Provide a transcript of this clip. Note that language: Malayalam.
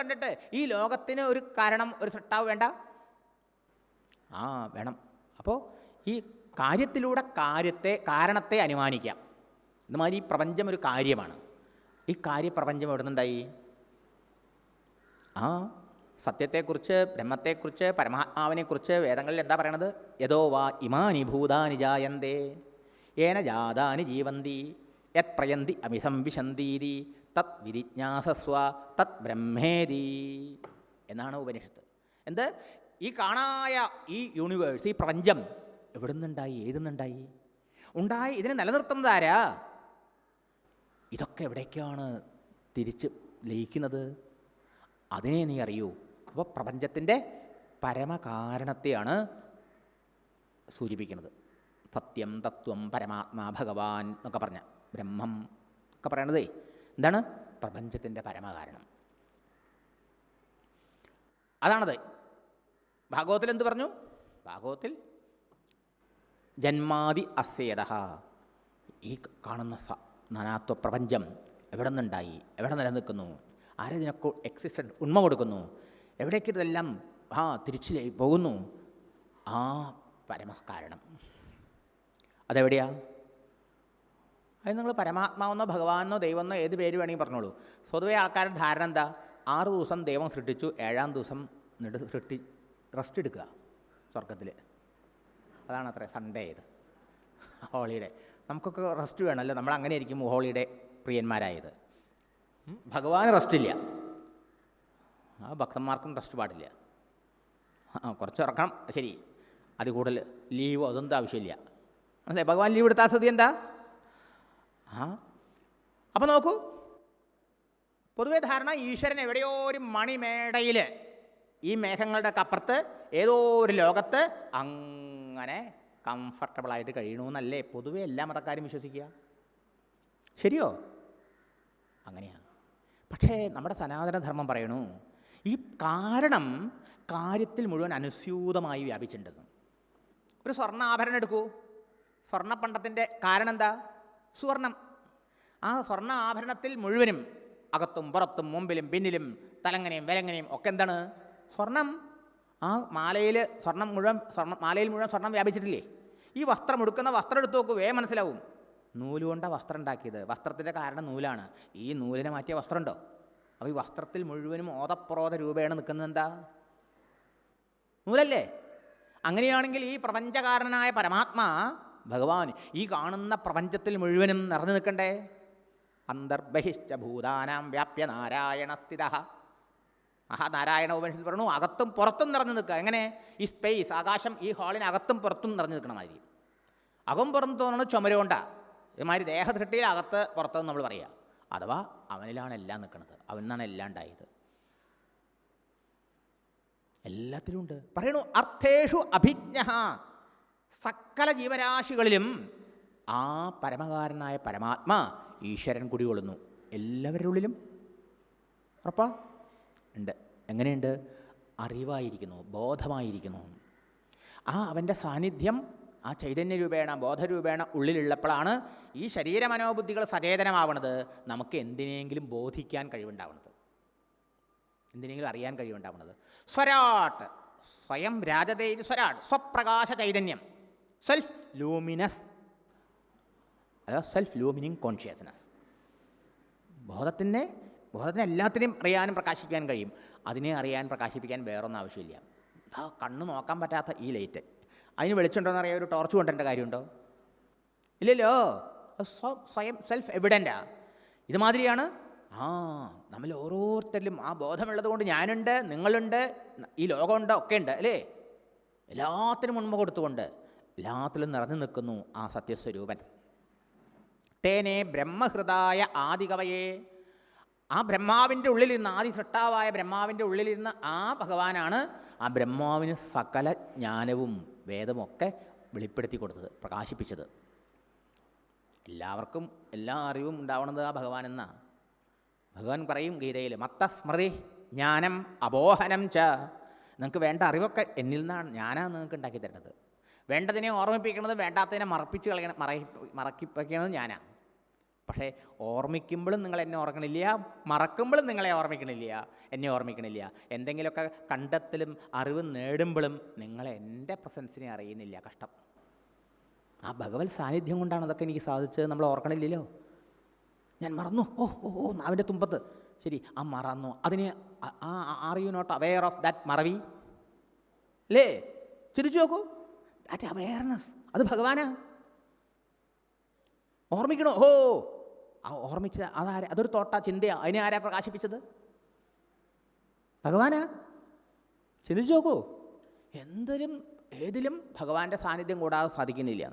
കണ്ടിട്ട് ഈ ലോകത്തിന് ഒരു കാരണം ഒരു സൃഷ്ടാവ് വേണ്ട? ആ വേണം. അപ്പോൾ ഈ കാര്യത്തിലൂടെ കാര്യത്തെ കാരണത്തെ അനുമാനിക്കാം. ഇതുമാതിരി ഈ പ്രപഞ്ചം ഒരു കാര്യമാണ്. ഈ കാര്യപ്രപഞ്ചം എവിടെ നിന്നുണ്ടായി ആ സത്യത്തെക്കുറിച്ച് ബ്രഹ്മത്തെക്കുറിച്ച് പരമാത്മാവിനെക്കുറിച്ച് വേദങ്ങളിൽ എന്താ പറയണത്? യഥോ വാ ഇമാനി ഭൂതാനി ജായന്തേ ഏന ജാതാനി ജീവന്തി യത് പ്രയന്തി അഭിസംവിശന്തീതി തത് വിരിജ്ഞാസസ്വ തത് ബ്രഹ്മേതി എന്നാണ് ഉപനിഷത്ത്. എന്ത്? ഈ കാണായ ഈ യൂണിവേഴ്സ് ഈ പ്രപഞ്ചം എവിടെ നിന്നുണ്ടായി ഏതു നിന്നുണ്ടായി ഉണ്ടായി ഇതിനെ നിലനിർത്തുന്നത് ആരാ? ഇതൊക്കെ എവിടേക്കാണ് തിരിച്ച് ലയിക്കുന്നത്? അതിനെ നീ അറിയൂ. അപ്പോൾ പ്രപഞ്ചത്തിന്റെ പരമകാരണത്തെയാണ് സൂചിപ്പിക്കുന്നത്. സത്യം തത്വം പരമാത്മാ ഭഗവാൻ എന്നൊക്കെ പറഞ്ഞ ബ്രഹ്മം ഒക്കെ പറയണതേ. എന്താണ്? പ്രപഞ്ചത്തിന്റെ പരമകാരണം. അതാണത്. ഭാഗവത്തിൽ എന്ത് പറഞ്ഞു? ഭാഗവത്തിൽ ജന്മാതി അസ്യേത ഈ കാണുന്ന സ നാനാത്വ പ്രപഞ്ചം എവിടെ നിന്നുണ്ടായി? എവിടെ നിലനിൽക്കുന്നു? ആരതിനൊക്കെ എക്സിസ്റ്റൻസ് ഉണ്മ കൊടുക്കുന്നു? എവിടേക്ക് ഇതെല്ലാം ആ തിരിച്ചു ലയി- പോകുന്നു? ആ പരമകാരണം. അതെവിടെയാ? അത് നിങ്ങൾ പരമാത്മാവെന്നോ ഭഗവാനെന്നോ ദൈവമെന്നോ ഏത് പേര് വേണമെങ്കിൽ പറഞ്ഞോളൂ. സ്വതവേ ആൾക്കാരുടെ ധാരണ എന്താ? ആറ് ദിവസം ദൈവം സൃഷ്ടിച്ചു ഏഴാം ദിവസം നെട് സൃഷ്ടി റെസ്റ്റ് എടുക്കുക സ്വർഗത്തിൽ അതാണ് അത്ര സൺഡേ ഇത്. ഹോളിഡേ നമുക്കൊക്കെ റെസ്റ്റ് വേണമല്ലോ. നമ്മൾ അങ്ങനെ ആയിരിക്കും ഹോളിഡേ പ്രിയന്മാരായത്. ഭഗവാൻ ഭഗവാന് റെസ്റ്റ് ഇല്ല. ആ ഭക്തന്മാർക്കും റെസ്റ്റ് പാടില്ല. ആ കുറച്ച് ഉറക്കണം. ശരി. അത് കൂടുതൽ ലീവ് അതൊന്നും ആവശ്യമില്ല മനസ്സിലായി? ഭഗവാൻ ലീവ് എടുത്താൽ സ്ഥിതി എന്താ? ആ? അപ്പോൾ നോക്കൂ. പൊതുവെ ധാരണ ഈശ്വരൻ എവിടെയോ ഒരു മണിമേടയിൽ ഈ മേഘങ്ങളുടെ അപ്പുറത്ത് ഏതോ ഒരു ലോകത്ത് അങ്ങനെ കംഫർട്ടബിളായിട്ട് കഴിയണമെന്നല്ലേ പൊതുവെ എല്ലാ മതക്കാരും വിശ്വസിക്കുക. ശരിയോ? അങ്ങനെയാണ്. പക്ഷേ നമ്മുടെ സനാതനധർമ്മം പറയണു ഈ കാരണം കാര്യത്തിൽ മുഴുവൻ അനുസ്യൂതമായി വ്യാപിച്ചിട്ടുണ്ടെന്ന്. ഒരു സ്വർണ ആഭരണം എടുക്കൂ. സ്വർണപ്പണ്ടത്തിന്റെ കാരണം എന്താ? സുവർണം. ആ സ്വർണ ആഭരണത്തിൽ മുഴുവനും അകത്തും പുറത്തും മുമ്പിലും പിന്നിലും തലങ്ങനെയും വിലങ്ങനെയും ഒക്കെ എന്താണ്? സ്വർണം. ആ മാലയിൽ സ്വർണം മുഴുവൻ സ്വർണം മാലയിൽ മുഴുവൻ സ്വർണം വ്യാപിച്ചിട്ടില്ലേ? ഈ വസ്ത്രം എടുക്കുന്ന വസ്ത്രം എടുത്തു നോക്കൂ വേ മനസ്സിലാവും. നൂലുകൊണ്ടാണ് വസ്ത്രം ഉണ്ടാക്കിയത്. വസ്ത്രത്തിന്റെ കാരണം നൂലാണ്. ഈ നൂലിനെ മാറ്റിയ വസ്ത്രമുണ്ടോ? അപ്പോൾ ഈ വസ്ത്രത്തിൽ മുഴുവനും ഓതപ്രോത രൂപയാണ് നിൽക്കുന്നത് എന്താ? നൂലല്ലേ? അങ്ങനെയാണെങ്കിൽ ഈ പ്രപഞ്ചകാരനായ പരമാത്മാ ഭഗവാൻ ഈ കാണുന്ന പ്രപഞ്ചത്തിൽ മുഴുവനും നിറഞ്ഞു നിൽക്കണ്ടേ? അന്തർബഹിശ്ച ഭൂതാനാം വ്യാപ്യ നാരായണ സ്ഥിത. ആഹാ നാരായണ ഉപനിഷത്തിൽ പറഞ്ഞു അകത്തും പുറത്തും നിറഞ്ഞു നിൽക്കുക. എങ്ങനെ? ഈ സ്പേസ് ആകാശം ഈ ഹാളിന് അകത്തും പുറത്തും നിറഞ്ഞു നിൽക്കണ മാതിരി. അകം പുറം തോന്നുന്നത് ചുമരുകൊണ്ട ഇതുമാതിരി ദേഹദൃഷ്ടിയിൽ അകത്ത് പുറത്തെന്ന് നമ്മൾ പറയുക അഥവാ അവനിലാണ് എല്ലാം നിൽക്കുന്നത് അവനാണ് എല്ലാം ഉണ്ടായത്. എല്ലാത്തിലും ഉണ്ട്. പറയണു അർത്ഥേഷു അഭിജ്ഞ. സകല ജീവരാശികളിലും ആ പരമകാരനായ പരമാത്മാ ഈശ്വരൻ കുടികൊള്ളുന്നു എല്ലാവരുടെ ഉറപ്പാ? ഉണ്ട്. എങ്ങനെയുണ്ട്? അറിവായിരിക്കുന്നു ബോധമായിരിക്കുന്നു. ആ അവന്റെ സാന്നിധ്യം ആ ചൈതന്യ രൂപേണ ബോധരൂപേണ ഉള്ളിലുള്ളപ്പോഴാണ് ഈ ശരീര മനോബുദ്ധികൾ സചേതനമാവണത്. നമുക്ക് എന്തിനെങ്കിലും ബോധിക്കാൻ കഴിവുണ്ടാവണത്. എന്തിനെങ്കിലും അറിയാൻ കഴിവുണ്ടാവണത്. സ്വരാട്ട്. സ്വയം രാജതേ സ്വരാട്ട്. സ്വപ്രകാശ ചൈതന്യം. സെൽഫ് ലൂമിനസ് അതായത് സെൽഫ് ലൂമിനിങ് കോൺഷ്യസ്നസ് ബോധത്തിന്റെ ബോധത്തിന് എല്ലാത്തിനെയും അറിയാനും പ്രകാശിപ്പിക്കാൻ കഴിയും. അതിനെ അറിയാൻ പ്രകാശിപ്പിക്കാൻ വേറൊന്നും ആവശ്യമില്ല. ആ കണ്ണ് നോക്കാൻ പറ്റാത്ത ഈ ലൈറ്റ് അതിന് വെളിച്ചുണ്ടോയെന്ന് അറിയാൻ ഒരു ടോർച്ച് കൊണ്ടേണ്ട കാര്യമുണ്ടോ? ഇല്ലല്ലോ. സ്വ- സ്വയം സെൽഫ് എവിഡന്റാ ഇതുമാതിരിയാണ്. ആ നമ്മൾ ഓരോരുത്തരിലും ആ ബോധമുള്ളത് കൊണ്ട് ഞാനുണ്ട് നിങ്ങളുണ്ട് ഈ ലോകമുണ്ട് ഒക്കെ ഉണ്ട് അല്ലേ? എല്ലാത്തിനും മുൻപ് കൊടുത്തുകൊണ്ട് എല്ലാത്തിലും നിറഞ്ഞു നിൽക്കുന്നു ആ സത്യസ്വരൂപൻ. തേനെ ബ്രഹ്മഹൃദായ ആദികവയെ. ആ ബ്രഹ്മാവിന്റെ ഉള്ളിലിരുന്ന് ആദി സൃഷ്ടാവായ ബ്രഹ്മാവിന്റെ ഉള്ളിലിരുന്ന് ആ ഭഗവാനാണ് ആ ബ്രഹ്മാവിന് സകല ജ്ഞാനവും വേദമൊക്കെ വെളിപ്പെടുത്തി കൊടുത്തത് പ്രകാശിപ്പിച്ചത്. എല്ലാവർക്കും എല്ലാ അറിവും ഉണ്ടാവണത് ആ ഭഗവാൻ എന്നാ ഭഗവാൻ പറയും ഗീതയിൽ മത്തസ്മൃതി ജ്ഞാനം അബോഹനം ച. നിങ്ങൾക്ക് വേണ്ട അറിവൊക്കെ എന്നിൽ നിന്നാണ് ഞാനാണ് നിങ്ങൾക്ക് ഉണ്ടാക്കി തരുന്നത്. വേണ്ടതിനെ ഓർമ്മിപ്പിക്കുന്നത് വേണ്ടാത്തതിനെ മറപ്പിച്ച് കളയണം മറ മറക്കിപ്പിക്കണത് ഞാനാണ് പക്ഷേ ഓർമ്മിക്കുമ്പോഴും നിങ്ങൾ എന്നെ ഓർക്കണില്ല മറക്കുമ്പോഴും നിങ്ങളെ ഓർമ്മിക്കണില്ല എന്നെ ഓർമ്മിക്കണില്ല. എന്തെങ്കിലുമൊക്കെ കണ്ടെത്തലും അറിവ് നേടുമ്പോഴും നിങ്ങൾ എന്റെ പ്രസൻസിനെ അറിയുന്നില്ല കഷ്ടം. ആ ഭഗവത് സാന്നിധ്യം കൊണ്ടാണ് അതൊക്കെ എനിക്ക് സാധിച്ചത് നമ്മൾ ഓർക്കണില്ലല്ലോ. ഞാൻ മറന്നു. ഓ ഓ ഓ നാവിന്റെ തുമ്പത്ത്. ശരി ആ മറന്നു. അതിന് ആ are you not aware of that മറവി? അല്ലേ ചിരിച്ചു നോക്കൂ. ദാറ്റ് അവെയർനെസ് അത് ഭഗവാനാ. ഓർമ്മിക്കണോ? ഓ ആ ഓർമ്മിച്ച അതാര? അതൊരു തോട്ട ചിന്തയാ. അതിനെ ആരാ പ്രകാശിപ്പിച്ചത്? ഭഗവാനാ? ചിന്തിച്ചു നോക്കൂ. എന്തിലും ഏതിലും ഭഗവാന്റെ സാന്നിധ്യം കൂടാതെ സാധിക്കുന്നില്ല.